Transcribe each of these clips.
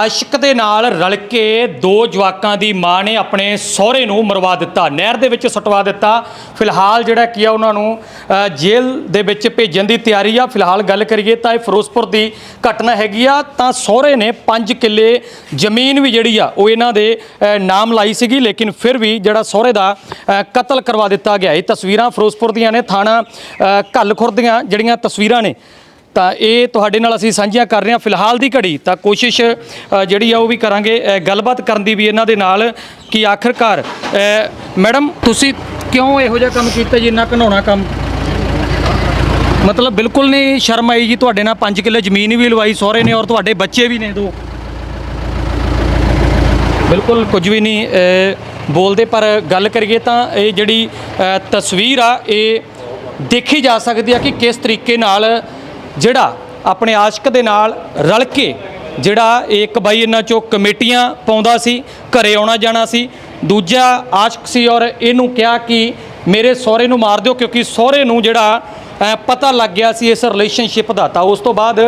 ਆਸ਼ਿਕ ਦੇ ਨਾਲ ਰਲ ਕੇ ਦੋ ਜਵਾਕਾਂ ਦੀ ਮਾਂ ਨੇ ਆਪਣੇ ਸਹੁਰੇ ਨੂੰ ਮਰਵਾ ਦਿੱਤਾ ਨਹਿਰ ਦੇ ਵਿੱਚ ਸੁੱਟਵਾ ਦਿੱਤਾ। ਫਿਲਹਾਲ ਜਿਹੜਾ ਕੀ ਆ ਉਹਨਾਂ ਨੂੰ ਜੇਲ੍ਹ ਦੇ ਵਿੱਚ ਭੇਜਣ ਦੀ ਤਿਆਰੀ ਆ। ਫਿਲਹਾਲ ਗੱਲ ਕਰੀਏ ਤਾਂ ਇਹ ਫਿਰੋਜ਼ਪੁਰ ਦੀ ਘਟਨਾ ਹੈਗੀ ਆ। ਤਾਂ ਸਹੁਰੇ ਨੇ 5 ਕਿੱਲੇ ਜ਼ਮੀਨ ਵੀ ਜਿਹੜੀ ਆ ਉਹ ਇਹਨਾਂ ਦੇ ਨਾਮ ਲਾਈ ਸੀਗੀ ਲੇਕਿਨ ਫਿਰ ਵੀ ਜਿਹੜਾ ਸਹੁਰੇ ਦਾ ਕਤਲ ਕਰਵਾ ਦਿੱਤਾ ਗਿਆ। ਇਹ ਤਸਵੀਰਾਂ ਫਿਰੋਜ਼ਪੁਰ ਦੀਆਂ ਨੇ ਥਾਣਾ ਅ, ਘੱਲ ਖੁਰਦ ਦੀਆਂ ਜਿਹੜੀਆਂ ਤਸਵੀਰਾਂ ਨੇ। ਤਾਂ ਇਹ ਤੁਹਾਡੇ ਨਾਲ ਅਸੀਂ ਸਾਂਝੀਆਂ ਕਰ ਰਹੇ ਹਾਂ ਫਿਲਹਾਲ ਦੀ ਘੜੀ। ਤਾਂ ਕੋਸ਼ਿਸ਼ ਅ, ਜਿਹੜੀ ਆ ਉਹ ਵੀ ਕਰਾਂਗੇ ਅ, ਗੱਲਬਾਤ ਕਰਨ ਦੀ ਵੀ ਇਹਨਾਂ ਦੇ ਨਾਲ ਕਿ ਆਖਰਕਾਰ ਅ, ਮੈਡਮ ਤੁਸੀਂ ਕਿਉਂ ਇਹੋ ਜਿਹਾ ਕੰਮ ਕੀਤਾ ਜੀ ਇੰਨਾ ਘਨਾਉਣਾ ਕੰਮ? ਮਤਲਬ ਬਿਲਕੁਲ ਨਹੀਂ ਸ਼ਰਮ ਆਈ ਜੀ ਤੁਹਾਡੇ ਨਾਲ 5 ਕਿੱਲੇ ਜ਼ਮੀਨ ਵੀ ਲਵਾਈ ਸਹੁਰੇ ਨੇ ਔਰ ਤੁਹਾਡੇ ਬੱਚੇ ਵੀ ਨੇ ਦੋ। ਬਿਲਕੁਲ ਕੁਝ ਵੀ ਨਹੀਂ ਅ, ਬੋਲਦੇ ਪਰ ਗੱਲ ਕਰੀਏ ਤਾਂ ਇਹ ਜਿਹੜੀ ਅ, ਤਸਵੀਰ ਆ ਇਹ ਦੇਖੀ ਜਾ ਸਕਦੀ ਆ ਕਿ ਕਿਸ ਤਰੀਕੇ ਨਾਲ ਜਿਹੜਾ ਆਪਣੇ ਆਸ਼ਿਕ ਦੇ ਨਾਲ ਰਲ ਕੇ ਜਿਹੜਾ ਇੱਕ ਬਾਈ ਇਹਨਾਂ ਚੋਂ ਕਮੇਟੀਆਂ ਪਾਉਂਦਾ ਸੀ, ਘਰੇ ਆਉਣਾ ਜਾਣਾ ਸੀ। ਦੂਜਾ ਆਸ਼ਿਕ ਸੀ ਔਰ ਇਹਨੂੰ ਕਿਹਾ ਕਿ ਮੇਰੇ ਸਹੁਰੇ ਨੂੰ ਮਾਰ ਦਿਓ ਕਿਉਂਕਿ ਸਹੁਰੇ ਨੂੰ ਜਿਹੜਾ ਪਤਾ ਲੱਗ ਗਿਆ ਸੀ ਇਸ ਰਿਲੇਸ਼ਨਸ਼ਿਪ ਦਾ। ਤਾਂ ਉਸ ਤੋਂ ਬਾਅਦ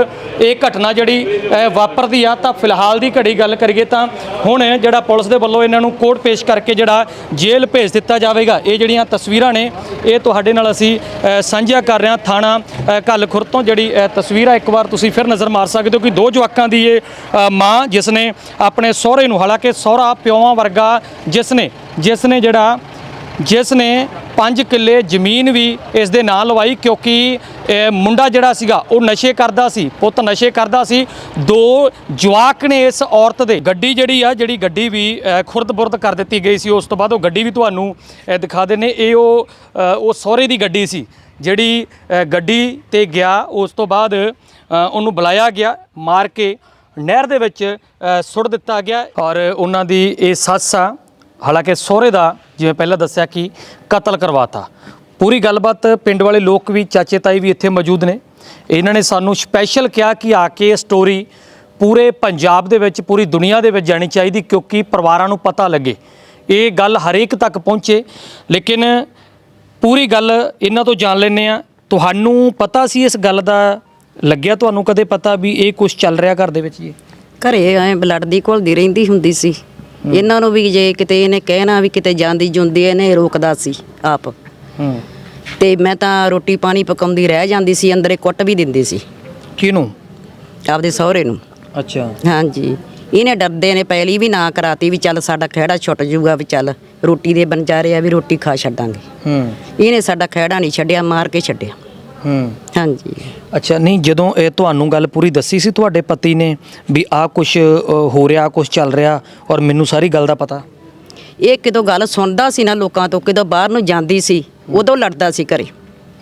ਇਹ ਘਟਨਾ ਜਿਹੜੀ ਵਾਪਰਦੀ ਆ ਤਾਂ ਫਿਲਹਾਲ ਦੀ ਘੜੀ ਗੱਲ ਕਰੀਏ ਤਾਂ ਹੁਣ ਜਿਹੜਾ ਪੁਲਿਸ ਦੇ ਵੱਲੋਂ ਇਹਨਾਂ ਨੂੰ ਕੋਰਟ ਪੇਸ਼ ਕਰਕੇ ਜਿਹੜਾ ਜੇਲ੍ਹ ਭੇਜ ਦਿੱਤਾ ਜਾਵੇਗਾ ਇਹ ਜਿਹੜੀਆਂ ਤਸਵੀਰਾਂ ਨੇ ਇਹ ਤੁਹਾਡੇ ਨਾਲ ਅਸੀਂ ਅ, ਸਾਂਝੀਆਂ ਕਰ ਰਹੇ ਹਾਂ ਥਾਣਾ ਅ, ਘੱਲ ਖੁਰ ਤੋਂ ਜਿਹੜੀ ਤਸਵੀਰ ਆ ਇੱਕ ਵਾਰ ਤੁਸੀਂ ਫਿਰ ਨਜ਼ਰ ਮਾਰ ਸਕਦੇ ਹੋ ਕਿ ਦੋ ਜਵਾਕਾਂ ਦੀ ਇਹ ਮਾਂ ਜਿਸ ਨੇ ਆਪਣੇ ਸਹੁਰੇ ਨੂੰ ਹਾਲਾਂਕਿ ਸਹੁਰਾ ਪਿਓਾਂ ਵਰਗਾ ਜਿਸ ਨੇ ਜਿਸ ਨੇ ਜਿਹੜਾ ਜਿਸ ਨੇ 5 ਕਿੱਲੇ ਜ਼ਮੀਨ ਵੀ ਇਸ ਦੇ ਨਾਂ ਲਵਾਈ ਕਿਉਂਕਿ ਮੁੰਡਾ ਜਿਹੜਾ ਸੀਗਾ, ਉਹ ਨਸ਼ੇ ਕਰਦਾ ਸੀ, ਪੁੱਤ ਨਸ਼ੇ ਕਰਦਾ ਸੀ। ਦੋ ਜਵਾਕ ਨੇ ਇਸ ਔਰਤ ਦੇ। ਗੱਡੀ ਜਿਹੜੀ ਆ, ਜਿਹੜੀ ਗੱਡੀ ਵੀ ਖੁਰਦ-ਬੁਰਦ ਕਰ ਦਿੱਤੀ ਗਈ ਸੀ, ਉਸ ਤੋਂ ਬਾਅਦ ਉਹ ਗੱਡੀ ਵੀ ਤੁਹਾਨੂੰ ਦਿਖਾ ਦਿੰਨੇ। ਇਹ ਉਹ ਉਹ ਸਹੁਰੇ ਦੀ ਗੱਡੀ ਸੀ, ਜਿਹੜੀ ਗੱਡੀ ਤੇ ਗਿਆ। ਉਸ ਤੋਂ ਬਾਅਦ ਉਹਨੂੰ ਬੁਲਾਇਆ ਗਿਆ। ਮਾਰ ਕੇ ਨਹਿਰ ਦੇ ਵਿੱਚ ਸੁੱਟ ਦਿੱਤਾ ਗਿਆ ਔਰ ਉਹਨਾਂ ਦੀ ਇਹ ਸੱਸ ਆ ਹਾਲਾਂਕਿ ਸਹੁਰੇ ਦਾ, ਜਿਵੇਂ ਪਹਿਲਾਂ ਦੱਸਿਆ ਕਿ ਕਤਲ ਕਰਵਾਤਾ। ਪੂਰੀ ਗੱਲਬਾਤ ਪਿੰਡ ਵਾਲੇ ਲੋਕ ਵੀ, ਚਾਚੇ ਤਾਈ ਵੀ ਇੱਥੇ ਮੌਜੂਦ ਨੇ। ਇਹਨਾਂ ਨੇ ਸਾਨੂੰ ਸਪੈਸ਼ਲ ਕਿਹਾ ਕਿ ਆ ਕੇ ਇਹ ਸਟੋਰੀ ਪੂਰੇ ਪੰਜਾਬ ਦੇ ਵਿੱਚ, ਪੂਰੀ ਦੁਨੀਆ ਦੇ ਵਿੱਚ ਜਾਣੀ ਚਾਹੀਦੀ ਕਿਉਂਕਿ ਪਰਿਵਾਰਾਂ ਨੂੰ ਪਤਾ ਲੱਗੇ। ਇਹ ਗੱਲ ਹਰੇਕ ਤੱਕ ਪਹੁੰਚੇ। ਲੇਕਿਨ ਪੂਰੀ ਗੱਲ ਇਹਨਾਂ ਤੋਂ ਜਾਣ ਲੈਂਦੇ ਆ ਤੁਹਾਨੂੰ ਪਤਾ ਸੀ ਇਸ ਗੱਲ ਦਾ? ਲੱਗਿਆ ਤੁਹਾਨੂੰ ਕਦੇ ਪਤਾ ਵੀ ਇਹ ਕੁਝ ਚੱਲ ਰਿਹਾ ਘਰ ਦੇ ਵਿੱਚ ਜੀ? ਘਰੇ ਐ ਬਲੱਡ ਦੀ ਘੁਲਦੀ ਰਹਿੰਦੀ ਹੁੰਦੀ ਸੀ। ਇਹਨਾਂ ਨੂੰ ਵੀ ਜੇ ਕਿਤੇ ਇਹਨੇ ਕਹਿਣਾ ਵੀ ਕਿਤੇ ਜਾਂਦੀ ਜੁੰਦੀ ਇਹਨੇ ਰੋਕਦਾ ਸੀ ਆਪ। ਹੂੰ। ਤੇ ਮੈਂ ਤਾਂ ਰੋਟੀ ਪਾਣੀ ਪਕਾਉਂਦੀ ਰਹਿ ਜਾਂਦੀ ਸੀ ਅੰਦਰੇ ਕੁੱਟ ਵੀ ਦਿੰਦੀ ਸੀ। ਕਿਹਨੂੰ? ਆਪਦੇ ਸਹੁਰੇ ਨੂੰ। ਅੱਛਾ। ਹਾਂਜੀ। ਇਹਨੇ ਡਰਦੇ ਨੇ ਪਹਿਲੀ ਵੀ ਨਾ ਕਰਾਤੀ ਵੀ ਚੱਲ ਸਾਡਾ ਖਹਿੜਾ ਛੁੱਟ ਜੂਗਾ ਵੀ ਚੱਲ ਰੋਟੀ ਦੇ ਬੰਜਾਰੇ ਆ ਵੀ ਰੋਟੀ ਖਾ ਛੱਡਾਂਗੇ। ਹੂੰ। ਇਹਨੇ ਸਾਡਾ ਖਹਿੜਾ ਨਹੀਂ ਛੱਡਿਆ ਮਾਰ ਕੇ ਛੱਡਿਆ। ਹੂੰ। ਹਾਂਜੀ। ਅੱਛਾ ਨਹੀਂ ਜਦੋਂ ਇਹ ਤੁਹਾਨੂੰ ਗੱਲ ਪੂਰੀ ਦੱਸੀ ਸੀ ਤੁਹਾਡੇ ਪਤੀ ਨੇ ਵੀ ਆਹ ਕੁਝ ਹੋ ਰਿਹਾ ਕੁਝ ਚੱਲ ਰਿਹਾ ਔਰ ਮੈਨੂੰ ਸਾਰੀ ਗੱਲ ਦਾ ਪਤਾ? ਇਹ ਕਿਦੋਂ ਗੱਲ ਸੁਣਦਾ ਸੀ ਨਾ ਲੋਕਾਂ ਤੋਂ ਕਿਦੋਂ ਬਾਹਰ ਨੂੰ ਜਾਂਦੀ ਸੀ ਉਦੋਂ ਲੜਦਾ ਸੀ ਘਰੇ।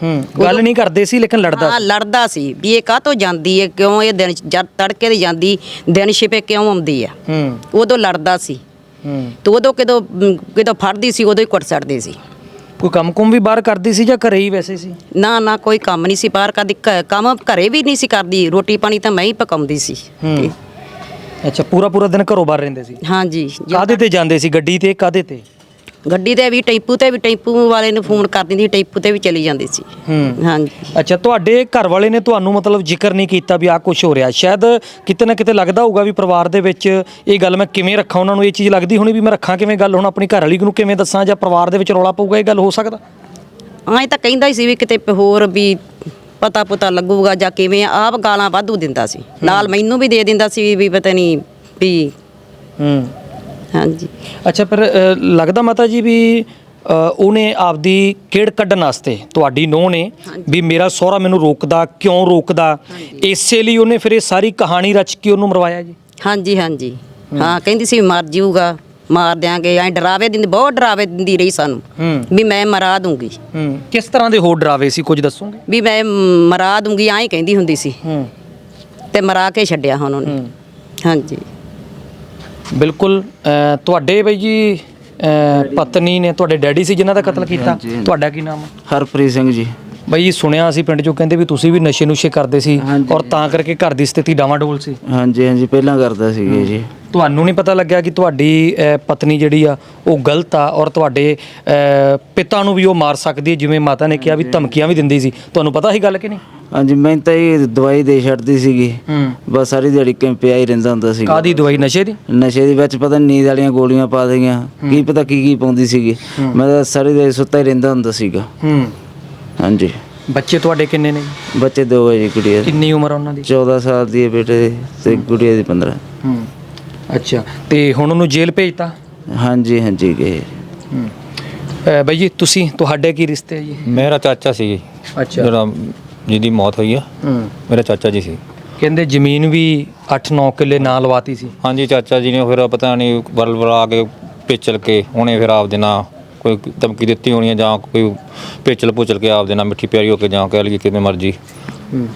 ਹੂੰ ਗੱਲ ਨਹੀਂ ਕਰਦੇ ਸੀ ਲੇਕਿਨ ਲੜਦਾ ਹਾਂ ਲੜਦਾ ਸੀ ਵੀ ਇਹ ਕਾਹਤੋਂ ਜਾਂਦੀ ਹੈ ਕਿਉਂ ਇਹ ਦਿਨ ਜਦ ਤੜਕੇ ਦੀ ਜਾਂਦੀ ਦਿਨ ਛਿਪੇ ਕਿਉਂ ਆਉਂਦੀ ਆ ਹੂੰ। ਉਦੋਂ ਲੜਦਾ ਸੀ। ਹੂੰ। ਤੇ ਉਦੋਂ ਕਿਦੋਂ ਕਿਦੋਂ ਫੜਦੀ ਸੀ ਉਦੋਂ ਹੀ ਕੁੱਟ ਛੱਡਦੀ ਸੀ। ਕੋਈ ਕੰਮ ਕੁਮ ਵੀ ਬਾਹਰ ਕਰਦੀ ਸੀ ਜਾਂ ਘਰੇ ਹੀ ਵੈਸੇ ਸੀ? ਨਾ ਨਾ ਕੋਈ ਕੰਮ ਨਹੀਂ ਸੀ ਬਾਹਰ ਕਰਦੀ। ਘ- ਕੰਮ ਘਰੇ ਵੀ ਨਹੀਂ ਸੀ ਕਰਦੀ। ਰੋਟੀ ਪਾਣੀ ਤਾਂ ਮੈਂ ਹੀ ਪਕਾਉਂਦੀ ਸੀ। ਹੂੰ। ਅੱਛਾ ਪੂਰਾ ਪੂਰਾ ਦਿਨ ਘਰੋਂ ਬਾਹਰ ਰਹਿੰਦੇ ਸੀ? ਹਾਂਜੀ ਕਾਦੇ ਤੇ ਜਾਂਦੇ ਸੀ? ਗੱਡੀ ਤੇ ਕਾਦੇ ਤੇ? ਗੱਡੀ ਤੇ ਵੀ ਟੈਂਪੂ ਤੇ ਵੀ ਟੈਂਪੂ ਵਾਲੇ ਨੂੰ ਫੋਨ ਕਰ ਦਿੰਦੀ ਟੈਂਪੂ ਤੇ ਵੀ ਚਲੀ ਜਾਂਦੀ ਸੀ। ਹੂੰ। ਹਾਂਜੀ। ਅੱਛਾ ਤੁਹਾਡੇ ਘਰ ਵਾਲੇ ਨੇ ਤੁਹਾਨੂੰ ਮਤਲਬ ਜ਼ਿਕਰ ਨਹੀਂ ਕੀਤਾ ਵੀ ਆ ਕੁਝ ਹੋ ਰਿਹਾ? ਸ਼ਾਇਦ ਕਿਤੇ ਨਾ ਕਿਤੇ ਲੱਗਦਾ ਹੋਊਗਾ ਵੀ ਪਰਿਵਾਰ ਦੇ ਵਿੱਚ ਇਹ ਗੱਲ ਮੈਂ ਕਿਵੇਂ ਰੱਖਾਂ? ਉਹਨਾਂ ਨੂੰ ਇਹ ਚੀਜ਼ ਲੱਗਦੀ ਹੋਣੀ ਵੀ ਮੈਂ ਰੱਖਾਂ ਕਿਵੇਂ ਗੱਲ? ਹੁਣ ਆਪਣੀ ਘਰ ਵਾਲੀ ਨੂੰ ਕਿਵੇਂ ਦੱਸਾਂ ਜਾਂ ਪਰਿਵਾਰ ਦੇ ਵਿੱਚ ਰੌਲਾ ਪਊਗਾ ਇਹ ਗੱਲ ਹੋ ਸਕਦਾ? ਐਂ ਤਾਂ ਕਹਿੰਦਾ ਹੀ ਸੀ ਵੀ ਕਿਤੇ ਹੋਰ ਵੀ ਪਤਾ ਪੁਤਾ ਲੱਗੂਗਾ ਜਾਂ ਕਿਵੇਂ ਆਪ ਗਾਲਾਂ ਵਾਧੂ ਦਿੰਦਾ ਸੀ। ਨਾਲ ਮੈਨੂੰ ਵੀ ਦੇ ਦਿੰਦਾ ਸੀ ਵੀ ਪਤਾ ਨਹੀਂ ਵੀ ਹੂੰ। ਹਾਂਜੀ। ਅੱਛਾ ਅ, ਲੱਗਦਾ ਮਾਤਾ ਜੀ ਵੀ ਅ, ਉਹਨੇ ਆਪਦੀ ਕਿਹੜ ਕੱਢਣ ਵਾਸਤੇ ਤੁਹਾਡੀ ਨੋਹ ਨੇ ਵੀ ਮੇਰਾ ਸਹੁਰਾ ਮੈਨੂੰ ਰੋਕਦਾ ਕਿਉਂ ਰੋਕਦਾ? ਇਸੇ ਲਈ ਉਹਨੇ ਫਿਰ ਇਹ ਸਾਰੀ ਕਹਾਣੀ ਰਚ ਕੇ ਉਹਨੂੰ ਮਰਵਾਇਆ ਜੀ। ਹਾਂਜੀ ਹਾਂਜੀ। ਹਾਂ। ਕਹਿੰਦੀ ਸੀ ਮਰ ਜਾਊਗਾ ਮਾਰ ਦਿਆਂਗੇ ਐਂ ਡਰਾਵੇ ਦਿੰਦੀ ਬਹੁਤ ਡਰਾਵੇ ਦਿੰਦੀ ਰਹੀ ਸਾਨੂੰ। ਹੂੰ। ਵੀ ਮੈਂ ਮਰਾ ਦੂੰਗੀ। ਹੂੰ ਕਿਸ ਤਰ੍ਹਾਂ ਦੇ ਹੋਰ ਡਰਾਵੇ ਸੀ ਕੁਝ ਦੱਸੋਗੇ? ਵੀ ਮੈਂ ਮਰਾ ਦੂੰਗੀ ਐਂ ਕਹਿੰਦੀ ਹੁੰਦੀ ਸੀ। ਹੂੰ। ਤੇ ਮਰਾ ਕੇ ਛੱਡਿਆ ਉਹਨੇ। ਹੂੰ। ਹਾਂਜੀ। ਬਿਲਕੁਲ ਤੁਹਾਡੇ ਬਈ ਜੀ ਪਤਨੀ ਨੇ ਤੁਹਾਡੇ ਡੈਡੀ ਸੀ ਜਿਨ੍ਹਾਂ ਦਾ ਕਤਲ ਕੀਤਾ? ਤੁਹਾਡਾ ਕੀ ਨਾਮ ਹਰਪ੍ਰੀਤ ਸਿੰਘ ਜੀ। ਬਈ ਜੀ ਸੁਣਿਆ ਸੀ ਪਿੰਡ ਚੋਂ ਕਹਿੰਦੇ ਵੀ ਤੁਸੀਂ ਵੀ ਨਸ਼ੇ ਨੁਸ਼ੇ ਕਰਦੇ ਸੀ ਹਾਂਜੀ। ਔਰ ਤਾਂ ਕਰਕੇ ਘਰ ਦੀ ਸਥਿਤੀ ਡਾਵਾਡੋਲ ਸੀ। ਹਾਂਜੀ ਹਾਂਜੀ ਪਹਿਲਾਂ ਕਰਦਾ ਸੀਗੇ ਜੀ। ਤੁਹਾਨੂੰ ਨਹੀਂ ਪਤਾ ਲੱਗਿਆ ਕਿ ਤੁਹਾਡੀ ਪਤਨੀ ਜਿਹੜੀ ਆ ਉਹ ਗਲਤ ਆ ਔਰ ਤੁਹਾਡੇ ਪਿਤਾ ਨੂੰ ਵੀ ਉਹ ਮਾਰ ਸਕਦੀ ਹੈ ਜਿਵੇਂ ਮਾਤਾ ਨੇ ਕਿਹਾ ਵੀ ਧਮਕੀਆਂ ਵੀ ਦਿੰਦੀ ਸੀ। ਤੁਹਾਨੂੰ ਪਤਾ ਸੀ ਗੱਲ ਕਿ ਨਹੀਂ? ਹਾਂਜੀ ਮੈਂ ਤਾਂ ਇਹ ਦਵਾਈ ਦੇ ਛੱਡਦੀ ਸੀਗੀ। ਹੂੰ। ਬਸ ਸਾਰੀ ਦਿਹਾੜੀ ਪਿਆ ਹੀ ਰਹਿੰਦਾ ਹੁੰਦਾ ਸੀ ਕਾਦੀ ਦਵਾਈ? ਨਸ਼ੇ ਦੀ? ਨਸ਼ੇ ਦੇ ਵਿੱਚ ਪਤਾ ਨੀ ਨੀਂਦ ਵਾਲੀਆਂ ਗੋਲੀਆਂ ਪਾ ਦਈਆਂ ਕੀ ਪਤਾ ਕੀ ਕੀ ਪਾਉਂਦੀ ਸੀਗੀ। ਮੈਂ ਤਾਂ ਸਾਰੀ ਦਿਹਾੜੀ ਸੁੱਤਾ ਹੀ ਰਹਿੰਦਾ ਹੁੰਦਾ ਸੀਗਾ। ਹੂੰ। ਹਾਂਜੀ। ਬੱਚੇ ਤੁਹਾਡੇ ਕਿੰਨੇ ਨੇ? ਜੀ? ਬੱਚੇ ਦੋ ਹੈ ਜੀ ਕੁੜੀਆਂ ਦੀ। ਕਿੰਨੀ ਉਮਰ ਆ ਉਹਨਾਂ ਦੀ? 14 ਸਾਲ ਦੀ ਹੈ ਬੇਟੇ ਦੀ ਤੇ ਗੁੜੀਆ ਦੀ 15 ਹੂੰ। ਅੱਛਾ ਤੇ ਹੁਣ ਉਹਨੂੰ ਜੇਲ੍ਹ ਭੇਜਤਾ? ਹਾਂਜੀ ਹਾਂਜੀ ਗਏ। ਹੂੰ। ਅ, ਬਾਈ ਜੀ ਤੁਸੀਂ ਤੁਹਾਡੇ ਕੀ ਰਿਸ਼ਤੇ ਆ ਜੀ? ਮੇਰਾ ਚਾਚਾ ਸੀ ਅੱਛਾ। ਜਿਹੜਾ ਜਿਹਦੀ ਮੌਤ ਹੋਈ ਆ। ਹੂੰ। ਮੇਰਾ ਚਾਚਾ ਜੀ ਸੀ। ਕਹਿੰਦੇ ਜ਼ਮੀਨ ਵੀ 8-9 ਕਿੱਲੇ ਨਾਲ ਲਵਾਤੀ ਸੀ। ਹਾਂਜੀ ਚਾਚਾ ਜੀ ਨੇ ਫਿਰ ਪਤਾ ਨਹੀਂ ਵਰਲ ਵਰਾ ਕੇ ਪੇਚਲ ਕੇ ਉਹਨੇ ਫਿਰ ਆਪਦੇ ਨਾਲ ਕੋਈ ਧਮਕੀ ਦਿੱਤੀ ਹੋਣੀ ਆ ਜਾਂ ਕੋਈ ਪੇਚਲ ਪੁਚਲ ਕੇ ਆਪਦੇ ਨਾਲ ਮਿੱਠੀ ਪਿਆਰੀ ਹੋ ਕੇ ਜਾਂ ਕਹਿ ਲਈਏ ਕਿਵੇਂ ਮਰਜ਼ੀ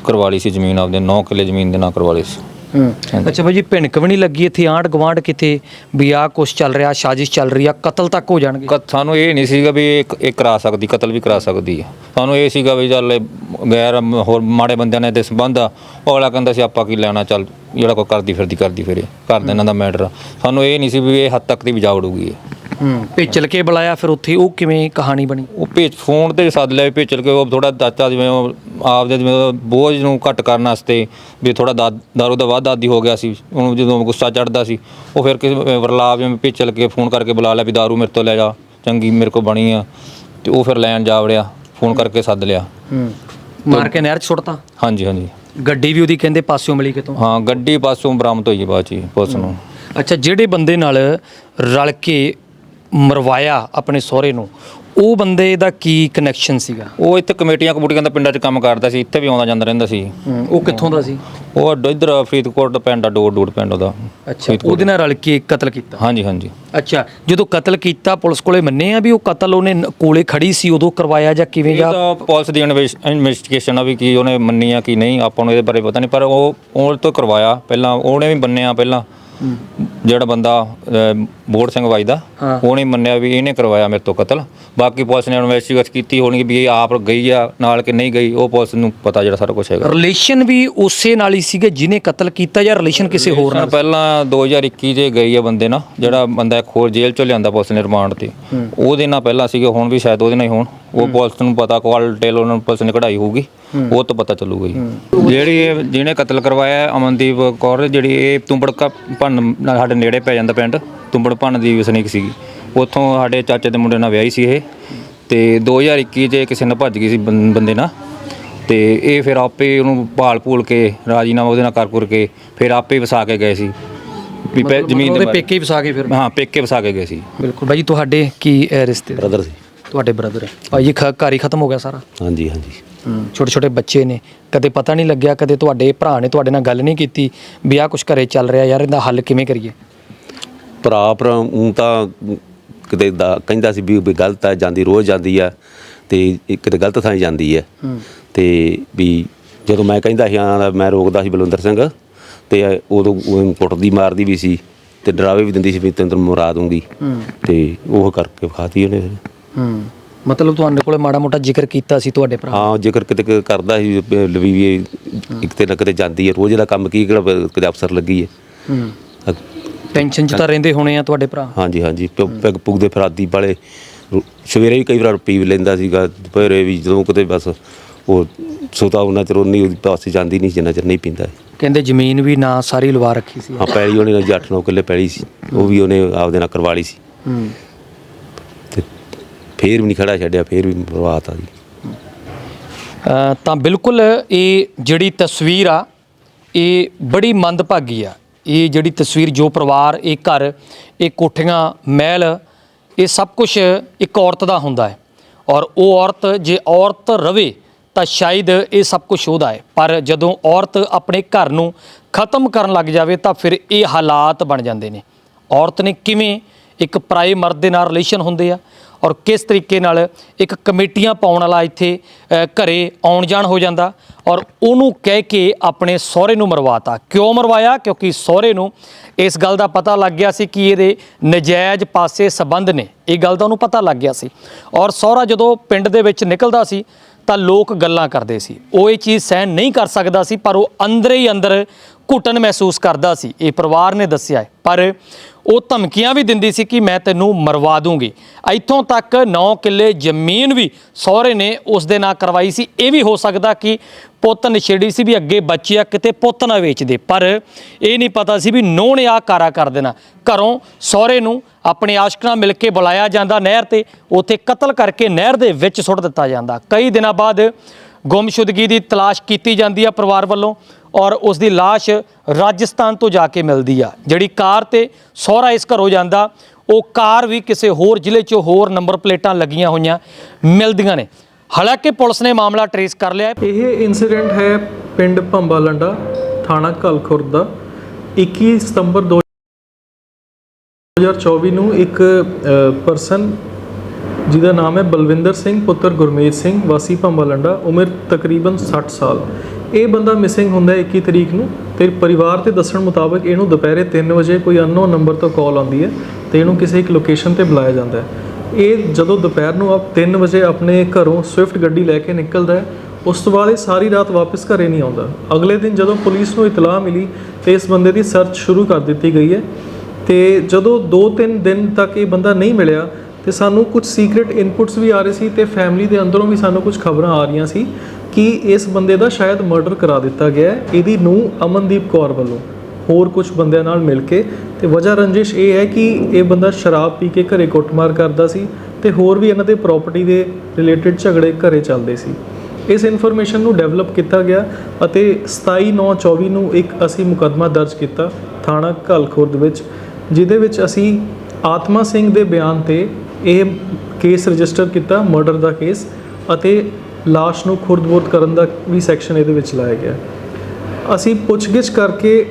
ਕਰਵਾ ਲਈ ਸੀ ਜ਼ਮੀਨ ਆਪਦੇ 9 ਕਿੱਲੇ ਜ਼ਮੀਨ ਦੇ ਨਾਲ ਕਰਵਾ ਲਈ ਸੀ। ਹੂੰ ਅੱਛਾ ਬਾਈ ਜੀ ਭਿਣਕ ਵੀ ਨਹੀਂ ਲੱਗੀ ਇੱਥੇ ਆਂਢ ਗਵਾਂਢ ਕਿਤੇ? ਵੀ ਆਹ ਕੁਛ ਚੱਲ ਰਿਹਾ ਸਾਜ਼ਿਸ਼ ਚੱਲ ਰਹੀ ਆ ਕਤਲ ਤੱਕ ਹੋ ਜਾਣਗੇ? ਕ- ਸਾਨੂੰ ਇਹ ਨਹੀਂ ਸੀਗਾ ਵੀ ਇਹ ਇਹ ਕਰਾ ਸਕਦੀ ਕਤਲ ਵੀ ਕਰਾ ਸਕਦੀ ਹੈ ਸਾਨੂੰ ਇਹ ਸੀਗਾ ਵੀ ਚੱਲ ਇਹ ਗੈਰ ਮ- ਹੋਰ ਮਾੜੇ ਬੰਦਿਆਂ ਨੇ ਦੇ ਸੰਬੰਧ ਆ ਉਹ ਅਗਲਾ ਕਹਿੰਦਾ ਸੀ ਆਪਾਂ ਕੀ ਲੈਣਾ ਚੱਲ ਜਿਹੜਾ ਕੋਈ ਕਰਦੀ ਫਿਰਦੀ ਕਰਦੀ ਫਿਰੇ। ਘਰ ਦੇ ਇਹਨਾਂ ਦਾ ਮੈਟਰ ਸਾਨੂੰ ਇਹ ਨਹੀਂ ਸੀ ਵੀ ਇਹ ਹੱਦ ਤੱਕ ਦੀ ਵੀ ਜਾ ਵੜੂਗੀ ਇਹ। ਹੂੰ ਭੇਚਲ ਕੇ ਬੁਲਾਇਆ ਫਿਰ ਉੱਥੇ ਉਹ ਕਿਵੇਂ ਕਹਾਣੀ ਬਣੀ? ਉਹ ਭੇਜ ਫੋਨ ਤੇ ਸੱਦ ਲਿਆ ਭੇਚਲ ਕੇ ਉਹ ਥੋੜਾ ਦਾਚਾ ਜਿਵੇਂ ਉਹ ਆਪਦੇ ਜਿਵੇਂ ਉਹ ਬੋਝ ਨੂੰ ਘੱਟ ਕਰਨ ਵਾਸਤੇ ਵੀ ਥੋੜਾ ਦਾਰੂ ਦਾ ਵਾਧ ਆਦੀ ਹੋ ਗਿਆ ਸੀ। ਉਹਨੂੰ ਜਦੋਂ ਗੁੱਸਾ ਚੜਦਾ ਸੀ ਉਹ ਫਿਰ ਕਿਸੇ ਵਰਲਾਵ ਜਿਵੇਂ ਭੇਚਲ ਕੇ ਫੋਨ ਕਰਕੇ ਬੁਲਾ ਲਿਆ ਵੀ ਦਾਰੂ ਮੇਰੇ ਤੋਂ ਲੈ ਜਾ ਚੰਗੀ ਮੇਰੇ ਕੋਲ ਬਣੀ ਆ। ਤੇ ਉਹ ਫਿਰ ਲੈਣ ਜਾ ਵੜਿਆ ਫੋਨ ਕਰਕੇ ਸੱਦ ਲਿਆ। ਹੂੰ। ਮਾਰ ਕੇ ਨਹਿਰ ਚ ਸੁੱਟਤਾ? ਹਾਂਜੀ ਹਾਂਜੀ। ਗੱਡੀ ਵੀ ਉਹਦੀ ਕਹਿੰਦੇ ਪਾਸਿਓਂ ਮਿਲੀ ਕਿਤੋਂ? ਹਾਂ ਗੱਡੀ ਪਾਸੋਂ ਬਰਾਮਦ ਹੋਈ ਬਾਅਦ ਚ ਪੁਲਿਸ ਨੂੰ। ਅੱਛਾ ਜਿਹੜੇ ਬੰਦੇ ਨਾਲ ਰਲ ਕੇ ਮਰਵਾਇਆ ਆਪਣੇ ਸਹੁਰੇ ਨੂੰ ਉਹ ਬੰਦੇ ਦਾ ਕੀ ਕਨੈਕਸ਼ਨ ਸੀਗਾ? ਉਹ ਇੱਥੇ ਕਮੇਟੀਆਂ ਕਮੂਟੀਆਂ ਦਾ ਪਿੰਡਾਂ 'ਚ ਕੰਮ ਕਰਦਾ ਸੀ ਇੱਥੇ ਵੀ ਆਉਂਦਾ ਜਾਂਦਾ ਰਹਿੰਦਾ ਸੀ। ਉਹ ਕਿੱਥੋਂ ਦਾ ਸੀ? ਉਹ ਅੱਡ- ਇੱਧਰ ਫਰੀਦਕੋਟ ਦਾ ਪਿੰਡ ਆ ਡੋਰ ਡੋਰ ਪਿੰਡ ਉਹਦਾ ਅੱਛਾ ਉਹਦੇ ਨਾਲ ਰਲ ਕੇ ਕਤਲ ਕੀਤਾ? ਹਾਂਜੀ ਹਾਂਜੀ। ਅੱਛਾ ਜਦੋਂ ਕਤਲ ਕੀਤਾ ਪੁਲਿਸ ਕੋਲੇ ਮੰਨੇ ਆ ਵੀ ਉਹ ਕਤਲ ਉਹਨੇ ਨ- ਕੋਲੇ ਖੜੀ ਸੀ ਉਦੋਂ ਕਰਵਾਇਆ ਜਾਂ ਕਿਵੇਂ ਇਹ ਜਾਂ ਤਾਂ ਪੁਲਿਸ ਦੀ ਇਨਵੈਸਟੀਗੇਸ਼ਨ ਆ ਵੀ ਕੀ ਉਹਨੇ ਮੰਨੀ ਆ ਕੀ ਨਹੀਂ ਆਪਾਂ ਨੂੰ ਇਹਦੇ ਬਾਰੇ ਪਤਾ ਨਹੀਂ ਪਰ ਉਹ ਉਹ ਤੋਂ ਕਰਵਾਇਆ ਪਹਿਲਾਂ ਉਹਨੇ ਵੀ ਮੰਨਿਆ ਪਹਿਲਾਂ। ਜਿਹੜਾ ਬੰਦਾ ਬੋੜ ਸਿੰਘ ਵਾਈ ਦਾ। ਉਹਨੇ ਮੰਨਿਆ ਵੀ ਇਹਨੇ ਕਰਵਾਇਆ ਮੇਰੇ ਤੋਂ ਕਤਲ। ਬਾਕੀ ਪੁਲਿਸ ਨੇ ਇਨਵੈਸਟੀਗੇਟ ਕੀਤੀ ਹੋਣੀ ਵੀ ਇਹ ਆਪ ਗਈ ਆ ਨਾਲ ਕਿ ਨਹੀਂ ਗਈ ਉਹ ਪੁਲਿਸ ਨੂੰ ਪਤਾ ਜਿਹੜਾ ਸਾਰਾ ਕੁਝ ਹੈਗਾ। ਰਿਲੇਸ਼ਨ ਵੀ ਉਸੇ ਨਾਲ ਹੀ ਸੀਗੇ ਜਿਹਨੇ ਕਤਲ ਕੀਤਾ ਜਾਂ ਰਿਲੇਸ਼ਨ ਕਿਸੇ ਹੋਰ ਨਾਲ? ਪਹਿਲਾਂ 2021 'ਚ ਗਈ ਆ ਬੰਦੇ ਨਾਲ ਜਿਹੜਾ ਬੰਦਾ ਹੋਰ ਜੇਲ੍ਹ ਚੋਂ ਲਿਆਂਦਾ ਪੁਲਿਸ ਨੇ ਰਿਮਾਂਡ ਤੇ। ਉਹਦੇ ਨਾਲ ਪਹਿਲਾਂ ਸੀਗੇ ਹੁਣ ਵੀ ਸ਼ਾਇਦ ਉਹਦੇ ਨਾਲ ਹੀ ਹੋਣ। ਉਹ ਪੁਲਿਸ ਨੂੰ ਪਤਾ ਕਾਲ ਟੇਲ ਉਹਨਾਂ ਨੂੰ ਪੁਲਿਸ ਨੇ ਕਢਾਈ ਹੋਊਗੀ ਉਹ ਤੋਂ ਪਤਾ ਚੱਲੂਗਾ ਜੀ। ਜਿਹੜੀ ਇਹ ਜਿਹਨੇ ਕਤਲ ਕਰਵਾਇਆ ਅਮਨਦੀਪ ਕੌਰ ਜਿਹੜੀ ਇਹ ਤੁੰਬੜਕਾ ਭੰਨ ਨਾਲ ਸਾਡੇ ਨੇੜੇ ਪੈ ਜਾਂਦਾ ਪਿੰਡ ਤੁੰਬੜ ਭੰਨ ਦੀ ਵਸਨੀਕ ਸੀਗੀ। ਉੱਥੋਂ ਸਾਡੇ ਚਾਚੇ ਦੇ ਮੁੰਡੇ ਨਾਲ ਵਿਆਹੀ ਸੀ ਇਹ ਤੇ 2021 'ਚ ਇਹ ਕਿਸੇ ਨਾਲ ਭੱਜ ਗਈ ਸੀ ਬੰ- ਬੰਦੇ ਨਾਲ। ਤੇ ਇਹ ਫਿਰ ਆਪੇ ਉਹਨੂੰ ਭਾਲ ਭੂਲ ਕੇ ਰਾਜੀਨਾਮਾ ਉਹਦੇ ਨਾਲ ਕਰ ਕਰ ਕੇ ਫਿਰ ਆਪੇ ਵਸਾ ਕੇ ਗਏ ਸੀ। ਵੀ ਪੈ- ਜ਼ਮੀਨ ਉਹਦੇ ਦੇ ਪੇਕੇ ਹੀ ਵਸਾ ਕੇ ਫਿਰ? ਹਾਂ ਪੇਕੇ ਵਸਾ ਕੇ ਗਏ ਸੀ। ਬਿਲਕੁਲ। ਬਾਈ ਜੀ ਤੁਹਾਡੇ ਕੀ ਰਿਸ਼ਤੇ? ਬ੍ਰਦਰ ਸੀ। ਤੁਹਾਡੇ ਬ੍ਰਦਰ ਭਾਈ ਖ- ਘਰ ਹੀ ਖਤਮ ਹੋ ਗਿਆ ਸਾਰਾ। ਹਾਂਜੀ ਹਾਂਜੀ। ਛੋਟੇ ਛੋਟੇ ਬੱਚੇ ਨੇ। ਕਦੇ ਪਤਾ ਨਹੀਂ ਲੱਗਿਆ ਕਦੇ ਤੁਹਾਡੇ ਭਰਾ ਨੇ ਤੁਹਾਡੇ ਨਾਲ ਗੱਲ ਨਹੀਂ ਕੀਤੀ ਵੀ ਆਹ ਕੁਝ ਘਰੇ ਚੱਲ ਰਿਹਾ ਯਾਰ ਇਹਦਾ ਹੱਲ ਕਿਵੇਂ ਕਰੀਏ? ਭਰਾ ਭਰਾ ਊਂ ਤਾਂ ਕਿਤੇ ਦਾ ਕਹਿੰਦਾ ਸੀ ਵੀ ਵੀ ਗਲਤ ਆ ਜਾਂਦੀ ਰੋਜ਼ ਜਾਂਦੀ ਆ ਤੇ ਇਹ ਕਿਤੇ ਗਲਤ ਥਾਂ ਜਾਂਦੀ ਆ। ਤੇ ਵੀ ਜਦੋਂ ਮੈਂ ਕਹਿੰਦਾ ਸੀ ਹਾਂ ਮੈਂ ਰੋਕਦਾ ਸੀ ਬਲਵਿੰਦਰ ਸਿੰਘ ਤੇ ਉਦੋਂ ਉਹ ਕੁੱਟਦੀ ਮਾਰਦੀ ਵੀ ਸੀ ਤੇ ਡਰਾਵੇ ਵੀ ਦਿੰਦੀ ਸੀ ਵੀ ਤੈਨੂੰ ਮਰਾ ਦੂੰਗੀ। ਤੇ ਉਹ ਕਰਕੇ ਖਾਤੀ ਉਹਨੇ। ਹੂੰ। ਮਤਲਬ ਤੁਹਾਡੇ ਕੋਲੇ ਮਾੜਾ ਮੋਟਾ ਜ਼ਿਕਰ ਕੀਤਾ ਸੀ ਤੁਹਾਡੇ ਭਰਾ? ਹਾਂ ਜੇਕਰ ਕਿਤੇ ਕਰਦਾ ਸੀ ਇਹ ਇੱਕ ਤੇ ਨਾ ਕਿਤੇ ਜਾਂਦੀ ਹੈ। ਰੋਜ਼ ਦਾ ਕੰਮ ਕੀ ਕਿਹੜਾ ਕਿਤੇ ਅਫਸਰ ਲੱਗੀ ਹੈ। ਹੂੰ। ਟੈਨਸ਼ਨ ਚ ਤਾਂ ਰਹਿੰਦੇ ਹੋਣੇ ਆ ਤੁਹਾਡੇ ਭਰਾ। ਹਾਂਜੀ ਹਾਂਜੀ। ਪ- ਪੈਗ ਪੁਗ ਦੇ ਫਰਾਦੀ ਵਾਲੇ ਰੋ- ਸਵੇਰੇ ਵੀ ਕਈ ਵਾਰ ਪੀ ਲੈਂਦਾ ਸੀਗਾ। ਦੁਪਹਿਰੇ ਵੀ ਜਦੋਂ ਕਿਤੇ ਬਸ ਉਹ ਸੁਤਾ ਉਹਨਾਂ ਚਿਰ ਉਨੀ ਉਹਦੀ ਪਾਸੇ ਜਾਂਦੀ ਨਹੀਂ ਜਿੰਨਾ ਚਿਰ ਨਹੀਂ ਪੀਂਦਾ ਕਹਿੰਦੇ ਜ਼ਮੀਨ ਵੀ ਨਾ ਸਾਰੀ ਲਵਾ ਰੱਖੀ ਸੀ। ਹਾਂ ਪੈਲੀ ਉਹਨੇ ਨਾਲ 8-9 ਕਿੱਲੇ ਪੈਲੀ ਸੀ। ਉਹ ਵੀ ਉਹਨੇ ਆਪਦੇ ਨਾਲ ਕਰਵਾ ਲਈ ਸੀ। ਹੂੰ। ਫੇਰ ਵੀ ਨਹੀਂ ਖੜਾ ਛੱਡਿਆ ਫੇਰ ਵੀ ਬਰਬਾਦ ਆ ਜੀ। ਅ, ਤਾਂ ਬਿਲਕੁਲ ਇਹ ਜਿਹੜੀ ਤਸਵੀਰ ਆ ਇਹ ਬੜੀ ਮੰਦਭਾਗੀ ਆ। ਇਹ ਜਿਹੜੀ ਤਸਵੀਰ ਜੋ ਪਰਿਵਾਰ ਇਹ ਘਰ ਇਹ ਕੋਠੀਆਂ ਮਹਿਲ ਇਹ ਸਭ ਕੁਝ ਇੱਕ ਔਰਤ ਦਾ ਹੁੰਦਾ ਹੈ। ਔਰ ਉਹ ਔਰਤ ਜੇ ਔਰਤ ਰਵੇ ਤਾਂ ਸ਼ਾਇਦ ਇਹ ਸਭ ਕੁਝ ਉਹਦਾ ਹੈ। ਪਰ ਜਦੋਂ ਔਰਤ ਆਪਣੇ ਘਰ ਨੂੰ ਖਤਮ ਕਰਨ ਲੱਗ ਜਾਵੇ ਤਾਂ ਫਿਰ ਇਹ ਹਾਲਾਤ ਬਣ ਜਾਂਦੇ ਨੇ। ਔਰਤ ਨੇ ਕਿਵੇਂ ਇੱਕ ਪਰਾਏ ਮਰਦ ਦੇ ਨਾਲ ਰਿਲੇਸ਼ਨ ਹੁੰਦੇ ਆ? ਔਰ ਕਿਸ ਤਰੀਕੇ ਨਾਲ ਇੱਕ ਕਮੇਟੀਆਂ ਪਾਉਣ ਵਾਲਾ ਇੱਥੇ ਅ, ਘਰੇ ਆਉਣ ਜਾਣ ਹੋ ਜਾਂਦਾ ਔਰ ਉਹਨੂੰ ਕਹਿ ਕੇ ਆਪਣੇ ਸਹੁਰੇ ਨੂੰ ਮਰਵਾਤਾ। ਕਿਉਂ ਮਰਵਾਇਆ? ਕਿਉਂਕਿ ਸਹੁਰੇ ਨੂੰ ਇਸ ਗੱਲ ਦਾ ਪਤਾ ਲੱਗ ਗਿਆ ਸੀ ਕਿ ਇਹਦੇ ਨਜਾਇਜ਼ ਪਾਸੇ ਸਬੰਧ ਨੇ। ਇਹ ਗੱਲ ਦਾ ਉਹਨੂੰ ਪਤਾ ਲੱਗ ਗਿਆ ਸੀ। ਔਰ ਸਹੁਰਾ ਜਦੋਂ ਪਿੰਡ ਦੇ ਵਿੱਚ ਨਿਕਲਦਾ ਸੀ ਤਾਂ ਲੋਕ ਗੱਲਾਂ ਕਰਦੇ ਸੀ। ਉਹ ਇਹ ਚੀਜ਼ ਸਹਿਣ ਨਹੀਂ ਕਰ ਸਕਦਾ ਸੀ ਪਰ ਉਹ ਅੰਦਰ ਹੀ ਅੰਦਰ ਘੁੱਟਣ ਮਹਿਸੂਸ ਕਰਦਾ ਸੀ, ਇਹ ਪਰਿਵਾਰ ਨੇ ਦੱਸਿਆ ਹੈ। ਪਰ ਉਹ ਧਮਕੀਆਂ ਵੀ ਦਿੰਦੀ ਸੀ ਕਿ ਮੈਂ ਤੈਨੂੰ ਮਰਵਾ ਦੂੰਗੀ। ਇੱਥੋਂ ਤੱਕ 9 ਕਿੱਲੇ ਜ਼ਮੀਨ ਵੀ ਸਹੁਰੇ ਨੇ ਉਸ ਦੇ ਨਾਂ ਕਰਵਾਈ ਸੀ। ਇਹ ਵੀ ਹੋ ਸਕਦਾ ਕਿ ਪੁੱਤ ਨਸ਼ੇੜੀ ਸੀ ਵੀ ਅੱਗੇ ਬੱਚਿਆ ਕਿਤੇ ਪੁੱਤ ਨਾ ਵੇਚ ਦੇ ਪਰ ਇਹ ਨਹੀਂ ਪਤਾ ਸੀ ਵੀ ਨੂੰਹ ਨੇ ਆ ਕਾਰਾ ਕਰ ਦੇਣਾ। ਘਰੋਂ ਸਹੁਰੇ ਨੂੰ ਆਪਣੇ ਆਸ਼ਕ ਨਾਲ ਮਿਲ ਕੇ ਬੁਲਾਇਆ ਜਾਂਦਾ ਨਹਿਰ ਤੇ। ਉੱਥੇ ਕਤਲ ਕਰਕੇ ਨਹਿਰ ਦੇ ਵਿੱਚ ਸੁੱਟ ਦਿੱਤਾ ਜਾਂਦਾ। ਕਈ ਦਿਨਾਂ ਬਾਅਦ ਗੁੰਮਸ਼ੁਦਗੀ ਦੀ ਤਲਾਸ਼ ਕੀਤੀ ਜਾਂਦੀ ਆ ਪਰਿਵਾਰ ਵੱਲੋਂ ਔਰ ਉਸ ਦੀ ਲਾਸ਼ ਰਾਜਸਥਾਨ ਤੋਂ ਜਾ ਕੇ ਮਿਲਦੀ ਆ। ਜਿਹੜੀ ਕਾਰ ਤੇ ਸਹੁਰਾ ਇਸ ਘਰੋਂ ਜਾਂਦਾ, ਉਹ ਕਾਰ ਵੀ ਕਿਸੇ ਹੋਰ ਜ਼ਿਲ੍ਹੇ 'ਚ ਹੋਰ ਨੰਬਰ ਪਲੇਟਾਂ ਲੱਗੀਆਂ ਹੋਈਆਂ ਮਿਲਦੀਆਂ ਨੇ। ਹਾਲਾਂਕਿ ਪੁਲਿਸ ਨੇ ਮਾਮਲਾ ਟਰੇਸ ਕਰ ਲਿਆ ਇਹ ਇਨਸੀਡੈਂਟ ਹੈ ਪਿੰਡ ਭੰਬਾਲੰਡਾ, ਥਾਣਾ ਕਲਖੁਰਦ ਦਾ। 21 ਸਤੰਬਰ 2024 ਨੂੰ ਇੱਕ ਪਰਸਨ ਜਿਹਦਾ ਨਾਮ ਹੈ ਬਲਵਿੰਦਰ ਸਿੰਘ, ਪੁੱਤਰ ਗੁਰਮੀਤ ਸਿੰਘ, ਵਾਸੀ ਭੰਬਾਲੰਡਾ ਉਮਰ ਤਕਰੀਬਨ 60 ਸਾਲ। ਇਹ ਬੰਦਾ ਮਿਸਿੰਗ ਹੁੰਦਾ ਹੈ 21 ਤਰੀਕ ਨੂੰ ਤੇ ਪਰਿਵਾਰ ਦੇ ਦੱਸਣ ਮੁਤਾਬਕ ਇਹਨੂੰ ਦੁਪਹਿਰੇ 3 ਵਜੇ ਕੋਈ ਅਨਨੋਨ ਨੰਬਰ ਤੋਂ ਕਾਲ ਆਉਂਦੀ ਹੈ ਤੇ ਇਹਨੂੰ ਕਿਸੇ ਇੱਕ ਲੋਕੇਸ਼ਨ ਤੇ ਬੁਲਾਇਆ ਜਾਂਦਾ ਹੈ। ਇਹ ਜਦੋਂ ਦੁਪਹਿਰ ਨੂੰ ਆਪ 3 ਵਜੇ ਆਪਣੇ ਘਰੋਂ ਸਵਿਫਟ ਗੱਡੀ ਲੈ ਕੇ ਨਿਕਲਦਾ ਹੈ, ਉਸ ਤੋਂ ਬਾਅਦ ਇਹ ਸਾਰੀ ਰਾਤ ਵਾਪਸ ਘਰੇ ਨਹੀਂ ਆਉਂਦਾ। ਅਗਲੇ ਦਿਨ ਜਦੋਂ ਪੁਲਿਸ ਨੂੰ ਇਤਲਾਹ ਮਿਲੀ ਤੇ ਇਸ ਬੰਦੇ ਦੀ ਸਰਚ ਸ਼ੁਰੂ ਕਰ ਦਿੱਤੀ ਗਈ ਹੈ ਤੇ ਜਦੋਂ 2-3 ਦਿਨ ਤੱਕ ਇਹ ਬੰਦਾ ਨਹੀਂ ਮਿਲਿਆ ਤੇ ਸਾਨੂੰ ਕੁਝ ਸੀਕ੍ਰੀਟ ਇਨਪੁਟਸ ਵੀ ਆ ਰਹੇ ਸੀ ਤੇ ਫੈਮਿਲੀ ਦੇ ਅੰਦਰੋਂ ਵੀ ਸਾਨੂੰ ਕੁਝ ਖਬਰਾਂ ਆ ਰਹੀਆਂ ਸੀ ਕਿ ਇਸ ਬੰਦੇ ਦਾ ਸ਼ਾਇਦ ਮਰਡਰ ਕਰਾ ਦਿੱਤਾ ਗਿਆ ਹੈ। ਇਹਦੀ ਨੂੰ ਅਮਨਦੀਪ ਕੌਰ ਵੱਲੋਂ। ਹੋਰ ਕੁਝ ਬੰਦਿਆਂ ਨਾਲ ਮਿਲ ਕੇ। ਤੇ ਵਜ੍ਹਾ ਰੰਜਿਸ਼ ਇਹ ਹੈ ਕਿ ਇਹ ਬੰਦਾ ਸ਼ਰਾਬ ਪੀ ਕੇ ਘਰੇ ਕੁੱਟਮਾਰ ਕਰਦਾ ਸੀ ਤੇ ਹੋਰ ਵੀ ਇਹਨਾਂ ਦੇ ਪ੍ਰਾਪਰਟੀ ਦੇ ਰਿਲੇਟਡ ਝਗੜੇ ਘਰੇ ਚੱਲਦੇ ਸੀ। ਇਸ ਇਨਫੋਰਮੇਸ਼ਨ ਨੂੰ ਡਿਵੈਲਪ ਕੀਤਾ ਗਿਆ ਅਤੇ 27/9/24 ਨੂੰ ਇੱਕ ਅਸੀਂ ਮੁਕੱਦਮਾ ਦਰਜ ਕੀਤਾ ਥਾਣਾ ਘਲਖੁਰਦ ਵਿੱਚ, ਜਿਹਦੇ ਵਿੱਚ ਅਸੀਂ ਆਤਮਾ ਸਿੰਘ ਦੇ ਬਿਆਨ ਤੇ ਇਹ ਕੇਸ ਰਜਿਸਟਰ ਕੀਤਾ ਮਰਡਰ ਦਾ ਕੇਸ ਅਤੇ ਲਾਸ਼ ਨੂੰ ਖੁਰਦ-ਬੁਰਦ ਕਰਨ ਦਾ ਵੀ ਸੈਕਸ਼ਨ ਇਹਦੇ ਵਿੱਚ ਲਾਇਆ ਗਿਆ। ਅਸੀਂ ਪੁੱਛਗਿੱਛ ਕਰਕੇ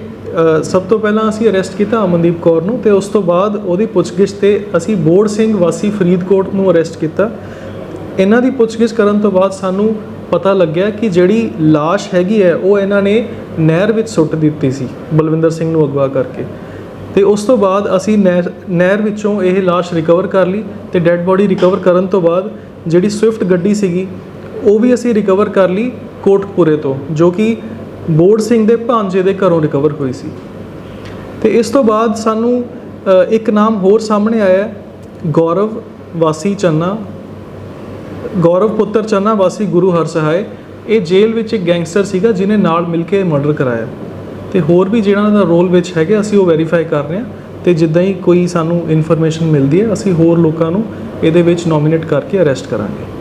ਸਭ ਤੋਂ ਪਹਿਲਾਂ ਅਸੀਂ ਅਰੈਸਟ ਕੀਤਾ ਅਮਨਦੀਪ ਕੌਰ ਨੂੰ ਤੇ ਉਸ ਤੋਂ ਬਾਅਦ ਉਹਦੀ ਪੁੱਛਗਿੱਛ ਤੇ ਅਸੀਂ ਬੋੜ ਸਿੰਘ ਵਾਸੀ ਫਰੀਦਕੋਟ ਨੂੰ ਅਰੈਸਟ ਕੀਤਾ। ਇਹਨਾਂ ਦੀ ਪੁੱਛਗਿੱਛ ਕਰਨ ਤੋਂ ਬਾਅਦ ਸਾਨੂੰ ਪਤਾ ਲੱਗਿਆ ਕਿ ਜਿਹੜੀ ਲਾਸ਼ ਹੈਗੀ ਹੈ, ਉਹ ਇਹਨਾਂ ਨੇ ਨਹਿਰ ਵਿੱਚ ਸੁੱਟ ਦਿੱਤੀ ਸੀ, ਬਲਵਿੰਦਰ ਸਿੰਘ ਨੂੰ ਅਗਵਾ ਕਰਕੇ। ਤੇ ਉਸ ਤੋਂ ਬਾਅਦ ਅਸੀਂ ਨਹਿਰ ਨਹਿਰ ਵਿੱਚੋਂ ਇਹ ਲਾਸ਼ ਰਿਕਵਰ ਕਰ ਲਈ ਤੇ ਡੈੱਡ ਬੋਡੀ ਰਿਕਵਰ ਕਰਨ ਤੋਂ ਬਾਅਦ ਜਿਹੜੀ ਸਵਿਫਟ ਗੱਡੀ ਸੀਗੀ, ਉਹ ਵੀ ਅਸੀਂ ਰਿਕਵਰ ਕਰ ਲਈ ਕੋਟਪੁਰੇ ਤੋਂ, ਜੋ ਕਿ ਬੋੜ ਸਿੰਘ ਦੇ ਭਾਂਜੇ ਦੇ ਘਰੋਂ ਰਿਕਵਰ ਹੋਈ ਸੀ। ਤੇ ਇਸ ਤੋਂ ਬਾਅਦ ਸਾਨੂੰ ਇੱਕ ਨਾਮ ਹੋਰ ਸਾਹਮਣੇ ਆਇਆ, ਗੌਰਵ ਵਾਸੀ ਚੰਨਾ, ਗੌਰਵ ਪੁੱਤਰ ਚੰਨਾ ਵਾਸੀ ਗੁਰੂ ਹਰਸਹਾਏ, ਇਹ ਜੇਲ੍ਹ ਵਿੱਚ ਇੱਕ ਗੈਂਗਸਟਰ ਸੀਗਾ ਜਿਹਨੇ ਨਾਲ ਮਿਲ ਕੇ ਮਰਡਰ ਕਰਾਇਆ। ਤੇ ਹੋਰ ਵੀ ਜਿਹਨਾਂ ਦਾ ਰੋਲ ਵਿੱਚ ਹੈਗੇ, ਅਸੀਂ ਉਹ ਵੈਰੀਫਾਈ ਕਰ ਰਹੇ ਹਾਂ ਤੇ ਜਿੱਦਾਂ ਹੀ ਕੋਈ ਸਾਨੂੰ ਇਨਫੋਰਮੇਸ਼ਨ ਮਿਲਦੀ ਹੈ, ਅਸੀਂ ਹੋਰ ਲੋਕਾਂ ਨੂੰ ਇਹਦੇ ਵਿੱਚ ਨੋਮੀਨੇਟ ਕਰਕੇ ਅਰੈਸਟ ਕਰਾਂਗੇ।